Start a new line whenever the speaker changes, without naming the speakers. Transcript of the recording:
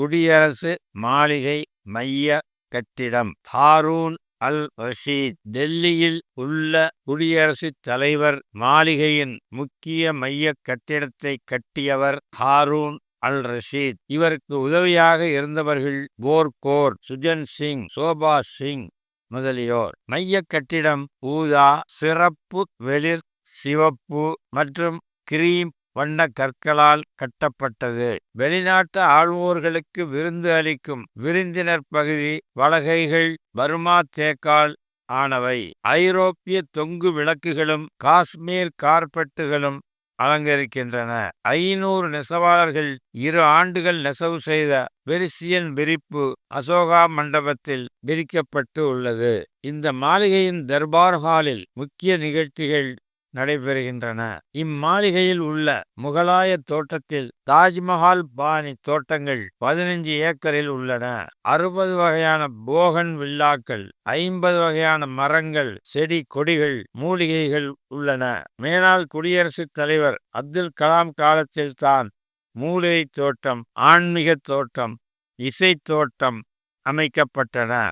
குடியரசு மாளிகை மைய கட்டிடம். ஹாரூன் அல் ரஷீத் டெல்லியில் உள்ள குடியரசுத் தலைவர் மாளிகையின் முக்கிய மைய கட்டிடத்தை கட்டியவர் ஹாரூன் அல் ரஷீத் இவருக்கு உதவியாக இருந்தவர்கள் போர்கோர் சுஜன் சிங் சோபா சிங் முதலியோர். மைய கட்டிடம் ஊதா சிறப்பு வெளிர் சிவப்பு மற்றும் கிரீம் வண்ண கற்களால் கட்டப்பட்டது. வெளிநாட்டு ஆள்வோர்களுக்கு விருந்து அளிக்கும் விருந்தினர் பகுதி வலகைகள் பர்மா தேக்கால் ஆனவை. ஐரோப்பிய தொங்கு விளக்குகளும் காஷ்மீர் கார்பெட்டுகளும் அலங்கரிக்கின்றன. ஐநூறு நெசவாளர்கள் இரு ஆண்டுகள் நெசவு செய்த பெரிசியன் விரிப்பு அசோகா மண்டபத்தில் விரிக்கப்பட்டு உள்ளது. இந்த மாளிகையின் தர்பார் ஹாலில் முக்கிய நிகழ்ச்சிகள் நடைபெறுகின்றன. இம்மாளிகையில் உள்ள முகலாய தோட்டத்தில் தாஜ்மஹால் பாணி தோட்டங்கள் பதினஞ்சு ஏக்கரில் உள்ளன. அறுபது வகையான போகன் வில்லாக்கள் ஐம்பது வகையான மரங்கள் செடி கொடிகள் மூலிகைகள் உள்ளன. மேலால் குடியரசுத் தலைவர் அப்துல் கலாம் காலத்தில் தான் மூலிகை தோட்டம் ஆன்மீக தோட்டம் இசை தோட்டம் அமைக்கப்பட்டன.